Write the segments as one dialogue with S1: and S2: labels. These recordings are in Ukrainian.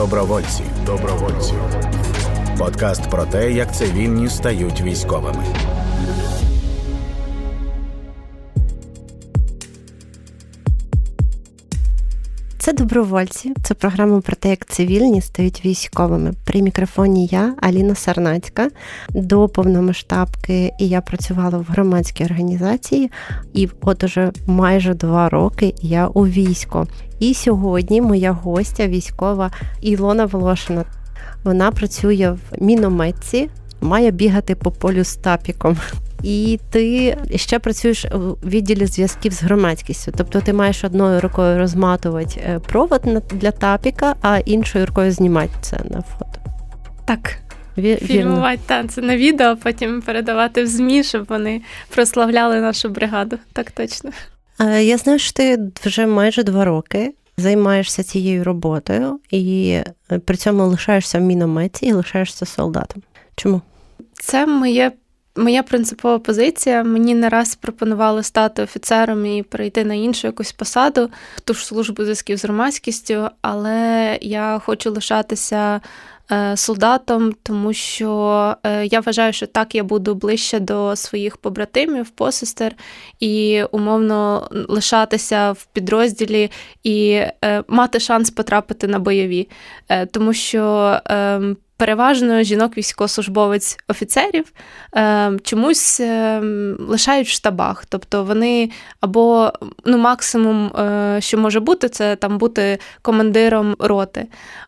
S1: Добровольці. Добровольці. Подкаст про те, як цивільні стають військовими.
S2: Це добровольці. Це програма про те, як цивільні стають військовими. При мікрофоні я, Аліна Сарнацька. До повномасштабки і я працювала в громадській організації, і от уже майже два роки я у війську. І сьогодні моя гостя військова Ілона Волошина. Вона працює в мінометці, має бігати по полю з тапіком. І ти ще працюєш у відділі зв'язків з громадськістю. Тобто ти маєш одною рукою розматувати е, провод для тапіка, а іншою рукою знімати це на фото.
S3: Так. Фільмувати танці на відео, потім передавати в ЗМІ, щоб вони прославляли нашу бригаду. Так точно.
S2: Я знаю, що ти вже майже два роки займаєшся цією роботою і е, при цьому лишаєшся в мінометі і лишаєшся солдатом. Чому?
S3: Це моє. Моя принципова позиція. Мені не раз пропонували стати офіцером і перейти на іншу якусь посаду, ту ж службу зв'язків з громадськістю, але я хочу лишатися Е, солдатом, тому що е, я вважаю, що так я буду ближче до своїх побратимів, посестер, і умовно лишатися в підрозділі і е, мати шанс потрапити на бойові, тому що. Переважно жінок військовослужбовець офіцерів е, чомусь е, лишають в штабах. Тобто вони або ну, максимум, е, що може бути, це там бути командиром роти,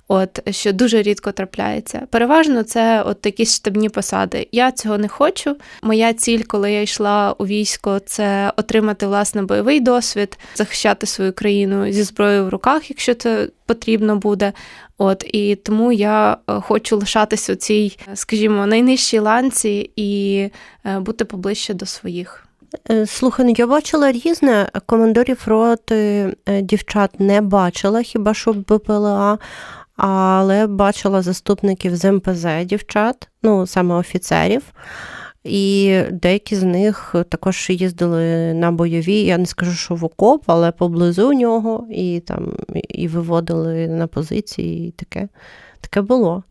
S3: от, що дуже рідко трапляється. Переважно це от якісь штабні посади. Я цього не хочу. Моя ціль, коли я йшла у військо, це отримати власне бойовий досвід, захищати свою країну зі зброєю в руках, якщо це потрібно буде. От і тому я е, хочу лишатися у цій, скажімо, найнижчій ланці і е, бути поближче до своїх.
S2: Е, слухай, ну я бачила різне. Командорів роти дівчат не бачила, хіба що БПЛА, але бачила заступників з МПЗ дівчат, ну саме офіцерів. І деякі з них також їздили на бойові. Я не скажу, що в окоп, але поблизу нього, і там і виводили на позиції, і таке таке було.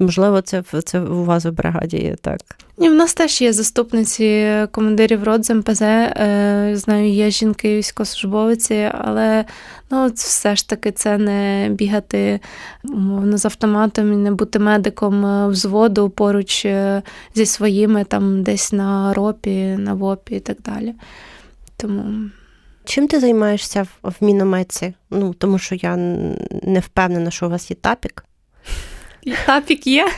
S2: Можливо, це це у вас в бригаді є так.
S3: Ні, в нас теж є заступниці командирів рот з МПЗ. Е, знаю, є жінки військовослужбовиці, але ну, все ж таки це не бігати умовно з автоматом і не бути медиком е, взводу поруч е, зі своїми там десь на ропі, на ВОПі і так далі. Тому.
S2: Чим ти займаєшся в мінометці? Ну, тому що я не впевнена, що у вас є тапік.
S3: Тапік є.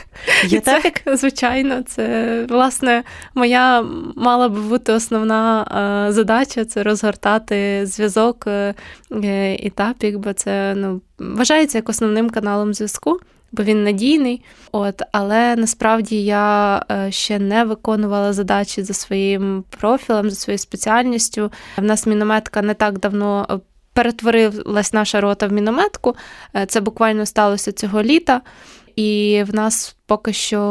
S2: Є це, тапік?
S3: Звичайно, це власне моя мала би бути основна е, задача це розгортати зв'язок е, і тапік, бо це ну, вважається як основним каналом зв'язку. Бо він надійний, от але насправді я е, ще не виконувала задачі за своїм профілем, за своєю спеціальністю. В нас мінометка не так давно перетворилась наша рота в мінометку. Це буквально сталося цього літа і в нас поки що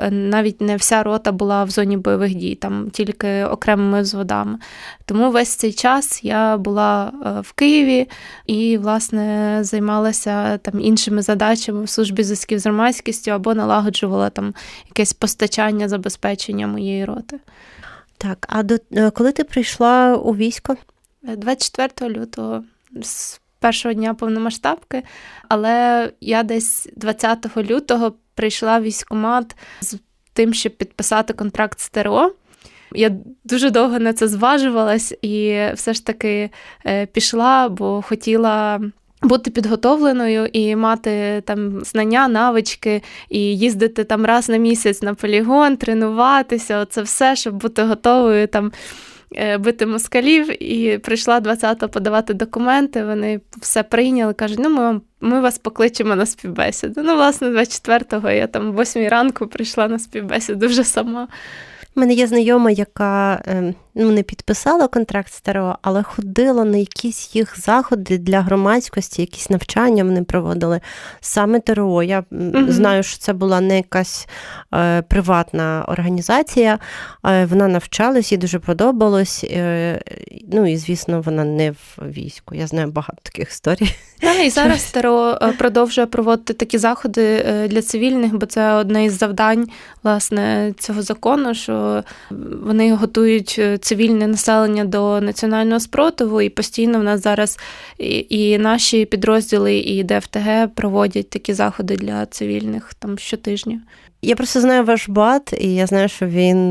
S3: е, навіть не вся рота була в зоні бойових дій, там тільки окремими взводами. Тому весь цей час я була е, в Києві і, власне, займалася там іншими задачами в службі зв'язків з громадськістю або налагоджувала там якесь постачання забезпечення моєї роти.
S2: Так, а до е, коли ти прийшла у військо?
S3: 24 лютого першого дня повномасштабки, але я десь 20 лютого прийшла військкомат з тим, щоб підписати контракт з ТРО. Я дуже довго на це зважувалась і все ж таки е, пішла, бо хотіла. Бути підготовленою і мати там знання, навички, і їздити там раз на місяць на полігон, тренуватися, оце все, щоб бути готовою там бити москалів, і прийшла 20-го подавати документи. Вони все прийняли, кажуть, ну ми вам. Ми вас покличемо на співбесіду. Ну, власне, 24-го я там о 8 ранку прийшла на співбесіду вже сама.
S2: У мене є знайома, яка ем, ну, не підписала контракт ТРО, але ходила на якісь їх заходи для громадськості, якісь навчання вони проводили. Саме ТРО. Я угу. знаю, що це була не якась е, приватна організація. Е, вона навчалась, їй дуже подобалось. Е, ну і звісно, вона не в війську. Я знаю багато таких історій.
S3: Да, і зараз ТРО е, продовжує проводити такі заходи е, для цивільних, бо це одне із завдань власне цього закону, що вони готують е, цивільне населення до національного спротиву, і постійно в нас зараз і, і наші підрозділи, і ДФТГ проводять такі заходи для цивільних там щотижня.
S2: Я просто знаю ваш бат, і я знаю, що він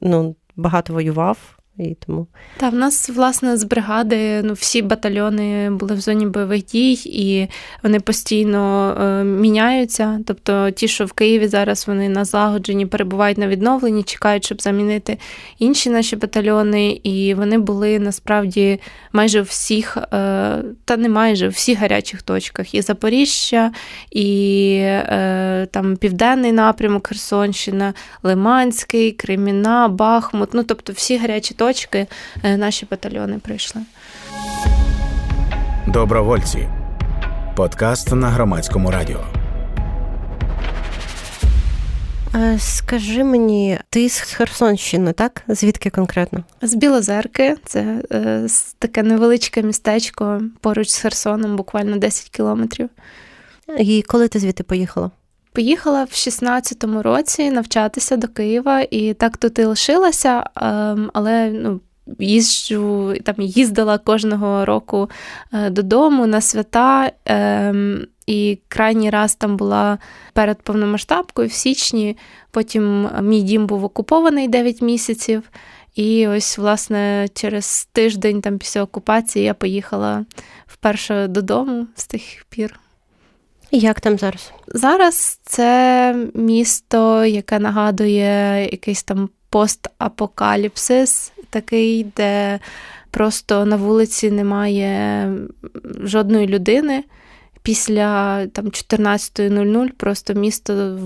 S2: ну багато воював. І тому
S3: та в нас власне з бригади ну всі батальйони були в зоні бойових дій, і вони постійно е, міняються. Тобто, ті, що в Києві зараз вони на злагодженні перебувають на відновленні, чекають, щоб замінити інші наші батальйони. І вони були насправді майже у всіх, е, та не майже у всіх гарячих точках: і Запоріжжя, і е, там Південний напрямок, Херсонщина, Лиманський, Креміна, Бахмут. Ну тобто всі гарячі точки точки е, наші батальйони прийшли.
S1: Добровольці. Подкаст на громадському радіо.
S2: Е, скажи мені, ти з Херсонщини, так? Звідки конкретно?
S3: З Білозерки, це е, таке невеличке містечко поруч з Херсоном, буквально 10 кілометрів.
S2: І коли ти звідти поїхала?
S3: Поїхала в 16-му році навчатися до Києва, і так тут і лишилася, ем, але ну. Їжджу там їздила кожного року е, додому на свята, ем, і крайній раз там була перед повномасштабкою в січні. Потім мій дім був окупований 9 місяців. І ось, власне, через тиждень там після окупації я поїхала вперше додому з тих пір.
S2: Як там зараз?
S3: Зараз це місто, яке нагадує якийсь там постапокаліпсис, такий, де просто на вулиці немає жодної людини. Після там 14.00 просто місто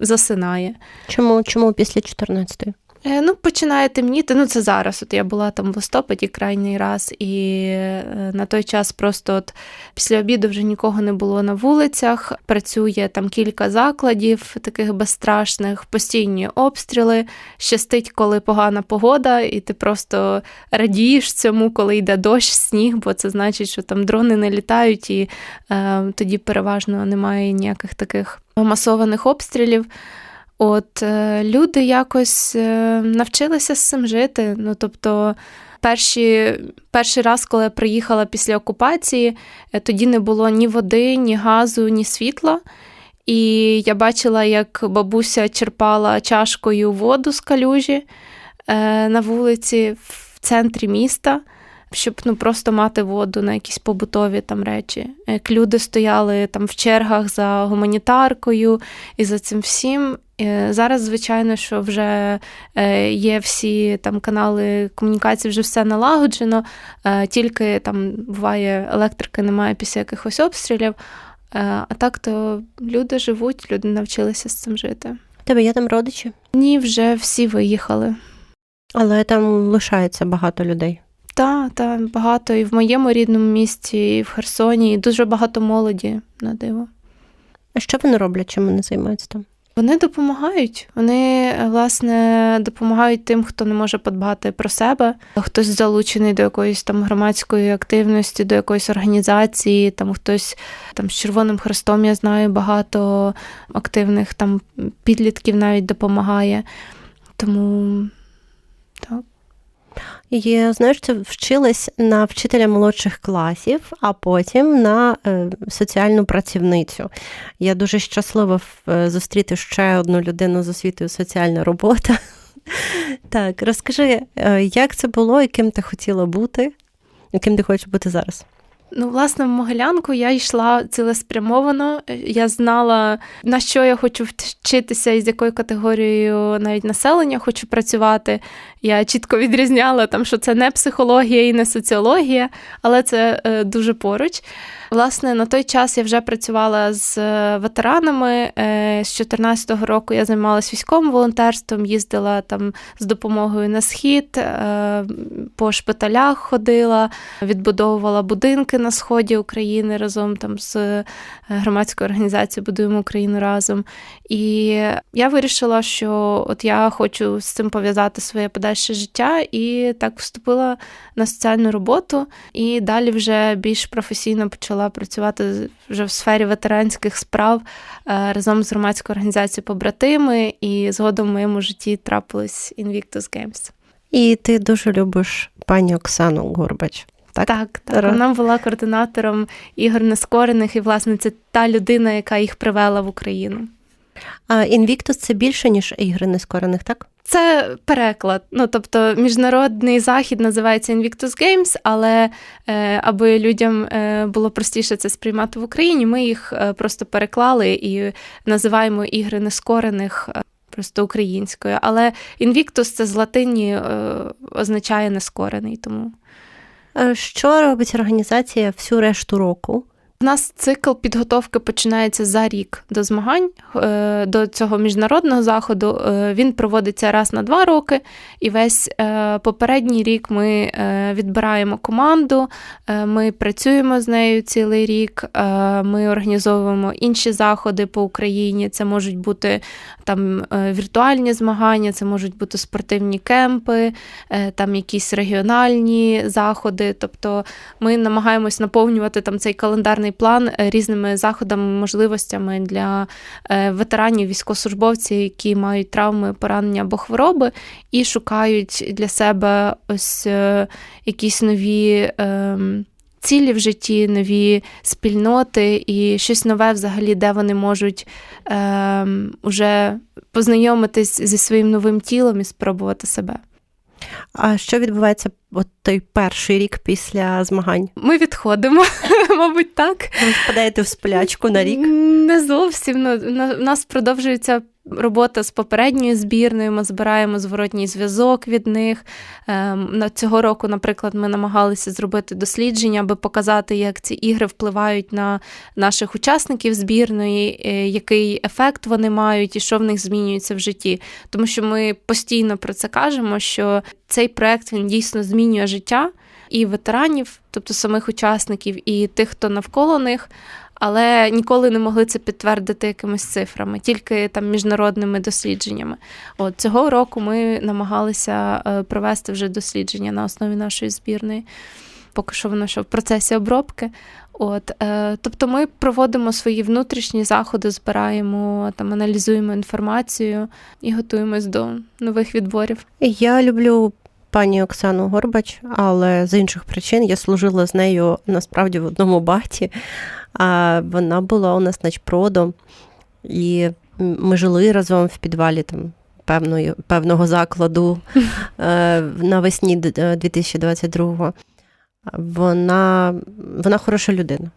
S3: засинає.
S2: Чому Чому після 14-ї?
S3: Е, ну, починає темніти. Ну, це зараз. От я була там в листопаді крайній раз, і е, на той час просто от після обіду вже нікого не було на вулицях. Працює там кілька закладів, таких безстрашних, постійні обстріли. Щастить, коли погана погода, і ти просто радієш цьому, коли йде дощ, сніг, бо це значить, що там дрони не літають, і е, тоді переважно немає ніяких таких масованих обстрілів. От е, люди якось е, навчилися з цим жити. Ну тобто, перші, перший раз, коли я приїхала після окупації, е, тоді не було ні води, ні газу, ні світла. І я бачила, як бабуся черпала чашкою воду з калюжі на вулиці в центрі міста. Щоб ну просто мати воду на якісь побутові там речі. Як люди стояли там в чергах за гуманітаркою і за цим всім. Е, зараз, звичайно, що вже е, є всі там канали комунікації, вже все налагоджено, е, тільки там буває електрики, немає після якихось обстрілів. А так то люди живуть, люди навчилися з цим жити.
S2: Тебе є там родичі?
S3: Ні, вже всі виїхали.
S2: Але там лишається багато людей.
S3: Так, так, багато і в моєму рідному місті, і в Херсоні, і дуже багато молоді на диво.
S2: А що вони роблять, чим вони займаються там?
S3: Вони допомагають. Вони власне допомагають тим, хто не може подбати про себе. Хтось залучений до якоїсь там громадської активності, до якоїсь організації. Там хтось там з Червоним Хрестом я знаю багато активних там підлітків навіть допомагає. Тому так.
S2: І знаєш, це вчилась на вчителя молодших класів, а потім на е, соціальну працівницю. Я дуже щаслива е, зустріти ще одну людину з освітою соціальна робота. Так, розкажи, е, як це було і ким ти хотіла бути, і ким ти хочеш бути зараз?
S3: Ну, власне, в Могилянку я йшла цілеспрямовано. Я знала, на що я хочу вчитися і з якою категорією навіть населення хочу працювати. Я чітко відрізняла, там, що це не психологія і не соціологія, але це е, дуже поруч. Власне, на той час я вже працювала з е, ветеранами. Е, з 2014 року я займалася військовим волонтерством, їздила там з допомогою на схід, е, по шпиталях ходила, відбудовувала будинки на сході України разом там з громадською організацією Будуємо Україну разом. І я вирішила, що от я хочу з цим пов'язати своє подальше життя, і так вступила на соціальну роботу, і далі вже більш професійно почала працювати вже в сфері ветеранських справ е, разом з громадською організацією Побратими, і згодом в моєму житті трапились Invictus Games.
S2: І ти дуже любиш пані Оксану Горбач. Так,
S3: так, так. вона була координатором ігор нескорених, і, власне, це та людина, яка їх привела в Україну.
S2: А Інвіктус це більше, ніж ігри нескорених, так?
S3: Це переклад. Ну, тобто, міжнародний захід називається Invictus Games, але е, аби людям е, було простіше це сприймати в Україні, ми їх е, просто переклали і називаємо ігри нескорених. Е, просто українською, але Invictus це з латині е, означає нескорений. Тому
S2: е, що робить організація всю решту року?
S3: У нас цикл підготовки починається за рік до змагань е, до цього міжнародного заходу. Е, він проводиться раз на два роки, і весь е, попередній рік ми відбираємо команду, ми працюємо з нею цілий рік. Ми організовуємо інші заходи по Україні. Це можуть бути там віртуальні змагання, це можуть бути спортивні кемпи, там якісь регіональні заходи. Тобто ми намагаємось наповнювати там цей календарний планований план е, різними заходами, можливостями для е, ветеранів, військовослужбовців, які мають травми, поранення або хвороби, і шукають для себе ось е, якісь нові. Ем, цілі в житті, нові спільноти і щось нове, взагалі, де вони можуть е, уже познайомитись зі своїм новим тілом і спробувати себе.
S2: А що відбувається от той перший рік після змагань?
S3: Ми відходимо, мабуть, так.
S2: Ви впадаєте в сплячку на рік?
S3: Не зовсім. Ну, У нас продовжується робота з попередньою збірною, ми збираємо зворотній зв'язок від них. Ем, цього року, наприклад, ми намагалися зробити дослідження, аби показати, як ці ігри впливають на наших учасників збірної, е, який ефект вони мають і що в них змінюється в житті. Тому що ми постійно про це кажемо, що цей проект він дійсно змінює життя і ветеранів, тобто самих учасників, і тих, хто навколо них але ніколи не могли це підтвердити якимись цифрами, тільки там міжнародними дослідженнями. От цього року ми намагалися е, провести вже дослідження на основі нашої збірної. Поки що воно що в процесі обробки. От, е, Тобто ми проводимо свої внутрішні заходи, збираємо, там, аналізуємо інформацію і готуємось до нових відборів.
S2: Я люблю пані Оксану Горбач, але з інших причин я служила з нею насправді в одному бахті. А вона була у нас начпродом, і ми жили разом в підвалі там певної, певного закладу е, навесні 2022-го. Е, вона, Вона хороша людина.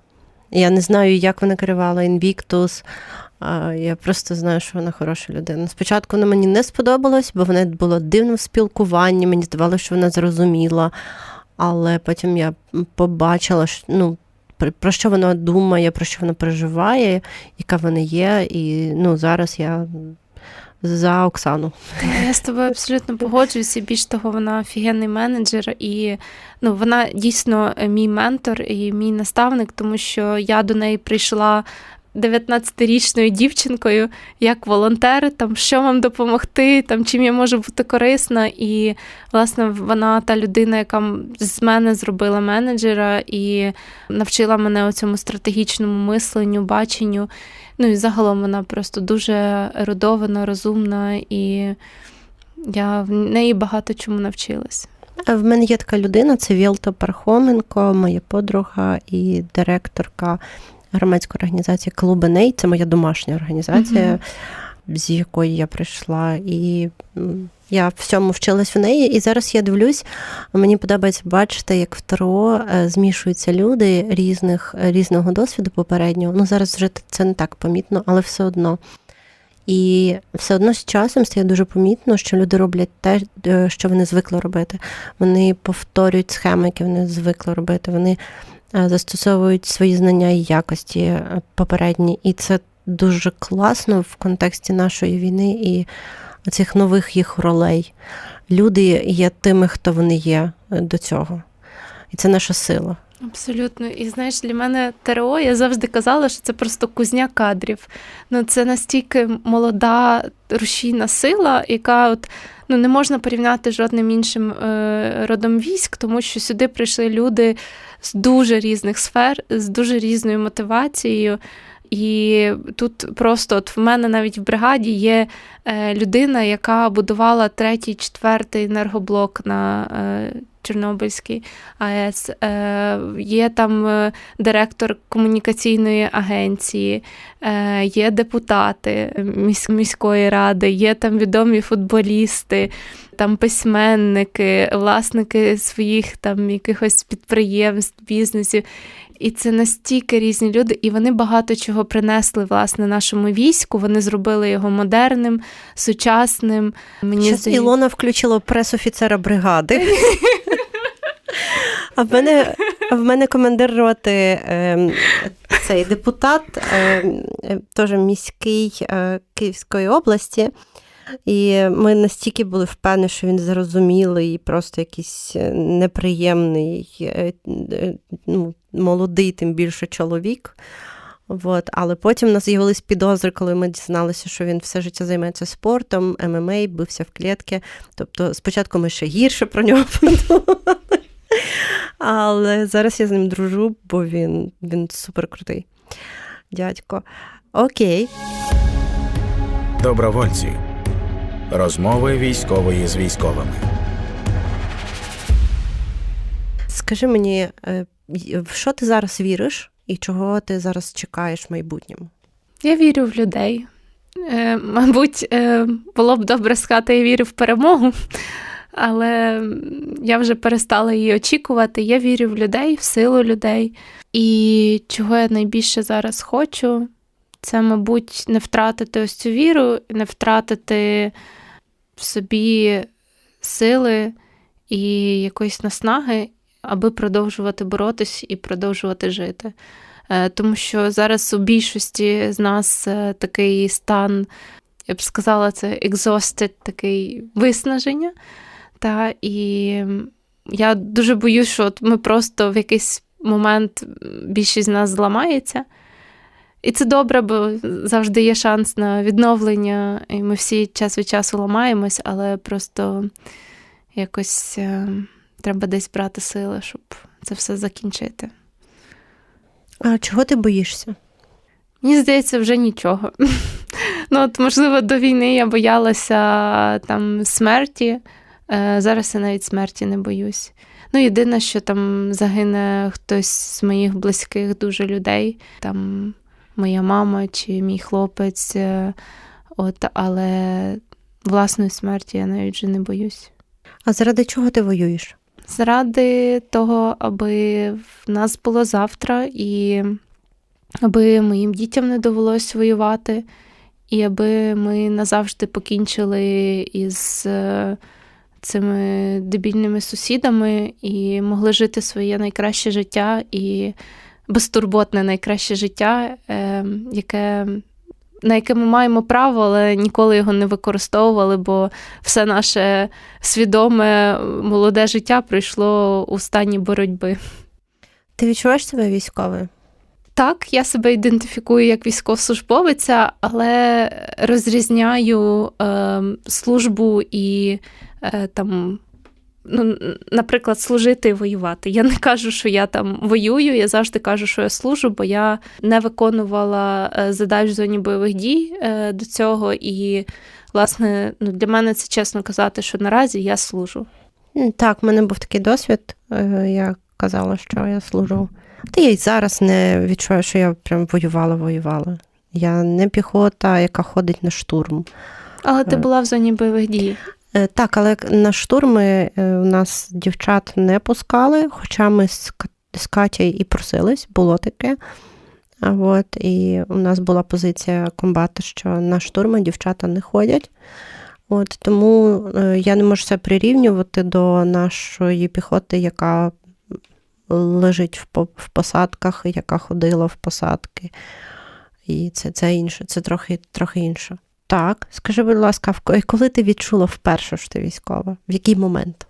S2: Я не знаю, як вона керувала Invictus, я просто знаю, що вона хороша людина. Спочатку вона мені не сподобалось, бо вона була дивним в спілкуванні, мені здавалося, що вона зрозуміла. Але потім я побачила, що ну, про що вона думає, про що вона переживає, яка вона є. І ну, зараз я за Оксану.
S3: Я з тобою абсолютно погоджуюся. Більш того, вона офігенний менеджер, і ну, вона дійсно мій ментор і мій наставник, тому що я до неї прийшла 19-річною дівчинкою, як волонтер, там що вам допомогти, там чим я можу бути корисна. І, власне, вона та людина, яка з мене зробила менеджера і навчила мене цьому стратегічному мисленню, баченню. Ну і загалом вона просто дуже ерудована, розумна, і я в неї багато чому навчилась.
S2: В мене є така людина, це Вілта Пархоменко, моя подруга і директорка громадської організації Клубеней, це моя домашня організація. з якої я прийшла, і я всьому вчилась в неї. І зараз я дивлюсь, мені подобається бачити, як в Таро е, змішуються люди різних, різного досвіду попереднього. Ну зараз вже це не так помітно, але все одно. І все одно з часом стає дуже помітно, що люди роблять те, е, що вони звикли робити. Вони повторюють схеми, які вони звикли робити. Вони е, застосовують свої знання і якості е, попередні. І це дуже класно в контексті нашої війни і цих нових їх ролей. Люди є тими, хто вони є до цього. І це наша сила.
S3: Абсолютно. І знаєш, для мене ТРО я завжди казала, що це просто кузня кадрів. Ну, Це настільки молода рушійна сила, яка от. Ну, не можна порівняти жодним іншим е, родом військ, тому що сюди прийшли люди з дуже різних сфер, з дуже різною мотивацією. І тут просто от в мене навіть в бригаді є е, людина, яка будувала третій, четвертий енергоблок на е, Чорнобильській АЕС, е, є там е, директор комунікаційної агенції, е, є депутати міської ради, є там відомі футболісти, там письменники, власники своїх там якихось підприємств, бізнесів. І це настільки різні люди, і вони багато чого принесли власне нашому війську. Вони зробили його модерним, сучасним.
S2: Мені Щас здає... Ілона включила прес-офіцера бригади. А в мене в мене командир роти е, цей депутат, е, теж міський е, Київської області. І ми настільки були впевнені, що він зрозумілий, просто якийсь е, неприємний, е, ну, молодий, тим більше чоловік. От. Але потім у нас з'явились підозри, коли ми дізналися, що він все життя займається спортом, ММА, ем ем бився в клітки. Тобто, спочатку ми ще гірше про нього подумали. Але зараз я з ним дружу, бо він він супер. Дядько. Окей.
S1: Добровольці. Розмови військової з військовими.
S2: Скажи мені, е, в що ти зараз віриш і чого ти зараз чекаєш в майбутньому?
S3: Я вірю в людей. Е, мабуть, е, було б добре сказати, я вірю в перемогу, але я вже перестала її очікувати. Я вірю в людей, в силу людей. І чого я найбільше зараз хочу, це, мабуть, не втратити ось цю віру, не втратити в собі сили і якоїсь наснаги, аби продовжувати боротись і продовжувати жити. Е, тому що зараз у більшості з нас е, такий стан, я б сказала, це exhausted, такий виснаження. Та, І я дуже боюсь, що от ми просто в якийсь момент більшість з нас зламається. І це добре, бо завжди є шанс на відновлення, і ми всі час від часу ламаємось, але просто якось е, треба десь брати сили, щоб це все закінчити.
S2: А чого ти боїшся?
S3: Мені здається, вже нічого. Ну, от, Можливо, до війни я боялася там смерті. Е, зараз я навіть смерті не боюсь. Ну, єдине, що там загине хтось з моїх близьких дуже людей. Там моя мама чи мій хлопець. Е, от, Але власної смерті я навіть вже не боюсь.
S2: А заради чого ти воюєш?
S3: Заради того, аби в нас було завтра, і аби моїм дітям не довелось воювати, і аби ми назавжди покінчили із е, цими дебільними сусідами і могли жити своє найкраще життя і безтурботне найкраще життя, е, яке. На яке ми маємо право, але ніколи його не використовували, бо все наше свідоме молоде життя пройшло у стані боротьби.
S2: Ти відчуваєш себе військовою?
S3: Так, я себе ідентифікую як військовослужбовиця, але розрізняю е, службу і е, там ну, наприклад, служити і воювати. Я не кажу, що я там воюю, я завжди кажу, що я служу, бо я не виконувала е, задач в зоні бойових дій е, до цього. І, власне, ну, для мене це чесно казати, що наразі я служу.
S2: Так, в мене був такий досвід. Е, я казала, що я служу. Та я й зараз не відчуваю, що я прям воювала, воювала. Я не піхота, яка ходить на штурм.
S3: Але ти була в зоні бойових дій.
S2: Е, Так, але на штурми е, у нас дівчат не пускали, хоча ми з Ка- Катєю і просились, було таке. От, і у нас була позиція комбата, що на штурми дівчата не ходять. От, тому е, я не можу це прирівнювати до нашої піхоти, яка лежить в посадках, яка ходила в посадки. І це, це інше, це трохи, трохи інше. Так, скажи, будь ласка, коли ти відчула вперше, що ти військова? В який момент?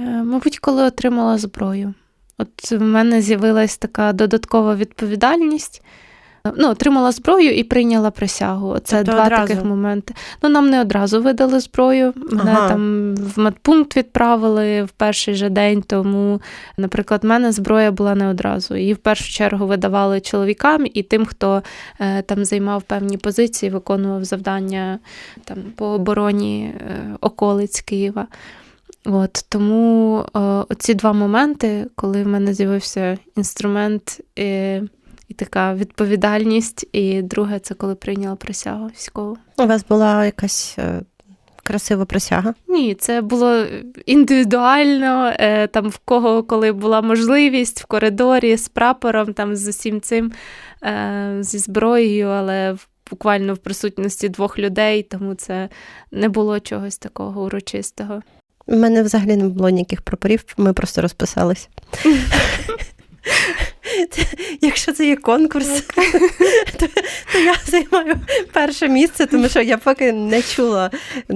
S3: Е, Мабуть, коли отримала зброю. От в мене з'явилась така додаткова відповідальність. Ну, отримала зброю і прийняла присягу. Це
S2: Тобто
S3: два
S2: одразу?
S3: таких моменти. Ну, нам не одразу видали зброю. Мене
S2: Ага.
S3: там в медпункт відправили в перший же день. Тому, наприклад, в мене зброя була не одразу. Її в першу чергу видавали чоловікам і тим, хто е, там займав певні позиції, виконував завдання там по обороні е, околиць Києва. От тому е, ці два моменти, коли в мене з'явився інструмент е, і така відповідальність, і друге, це коли прийняла присягу військову.
S2: У вас була якась е, красива присяга?
S3: Ні, це було індивідуально, е, там в кого коли була можливість в коридорі з прапором, там з усім цим е, зі зброєю, але буквально в присутності двох людей, тому це не було чогось такого урочистого.
S2: У мене взагалі не було ніяких прапорів, ми просто розписались. Це- Якщо це є конкурс, то, то я займаю перше місце, тому що я поки не чула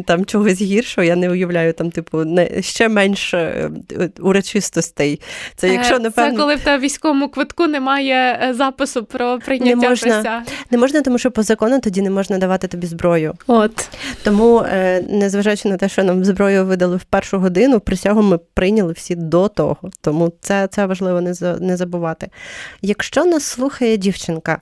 S2: там чогось гіршого, я не уявляю там, типу, не, ще менше е, урочистостей. Це якщо,
S3: Е,
S2: напевно,
S3: Це коли в тебе військовому квитку немає е, запису про прийняття
S2: Не можна.
S3: присяги.
S2: не можна, тому що по закону тоді не можна давати тобі зброю.
S3: От.
S2: Тому, незважаючи на те, що нам зброю видали в першу годину, присягу ми прийняли всі до того. Тому це, це важливо не, не забувати. Якщо нас слухає дівчинка,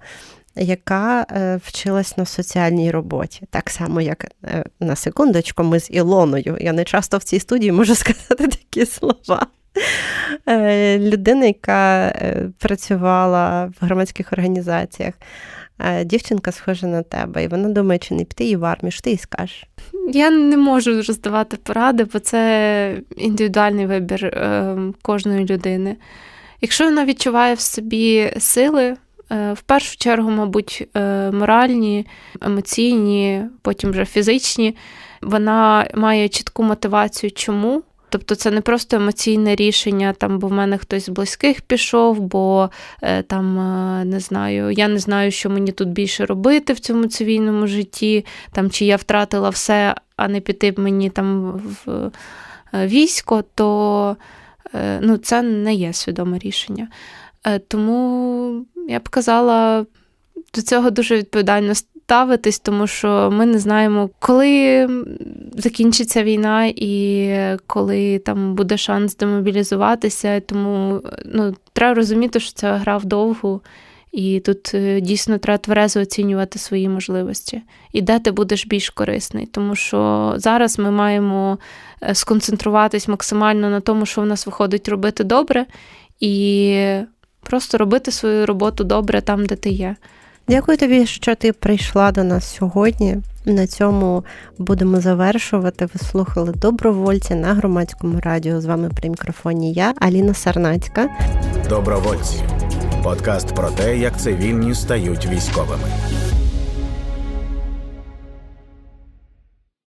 S2: яка е, вчилась на соціальній роботі, так само, як е, на секундочку, ми з Ілоною. Я не часто в цій студії можу сказати такі слова. Е, людина, яка працювала в громадських організаціях. Дівчинка схожа на тебе, і вона думає, чи не піти їй в армію, що ти їй скажеш?
S3: Я не можу роздавати поради, бо це індивідуальний вибір е, кожної людини. Якщо вона відчуває в собі сили, е, в першу чергу, мабуть, е, моральні, емоційні, потім вже фізичні, вона має чітку мотивацію, чому. Тобто це не просто емоційне рішення, там, бо в мене хтось з близьких пішов, бо е, там не знаю, я не знаю, що мені тут більше робити в цьому цивільному житті, там чи я втратила все, а не піти мені там в військо, то ну, це не є свідоме рішення. Е, Тому я б казала до цього дуже відповідально ставитись, тому що ми не знаємо, коли закінчиться війна і коли там буде шанс демобілізуватися. Тому ну, треба розуміти, що це гра вдовгу. І тут е, дійсно треба тверезо оцінювати свої можливості, і де ти будеш більш корисний. Тому що зараз ми маємо е, сконцентруватись максимально на тому, що в нас виходить робити добре, і просто робити свою роботу добре там, де ти є.
S2: Дякую тобі, що ти прийшла до нас сьогодні. На цьому будемо завершувати. Ви слухали добровольці на громадському радіо. З вами при мікрофоні я, Аліна Сарнацька.
S1: Добровольці. Подкаст про те, як цивільні стають військовими.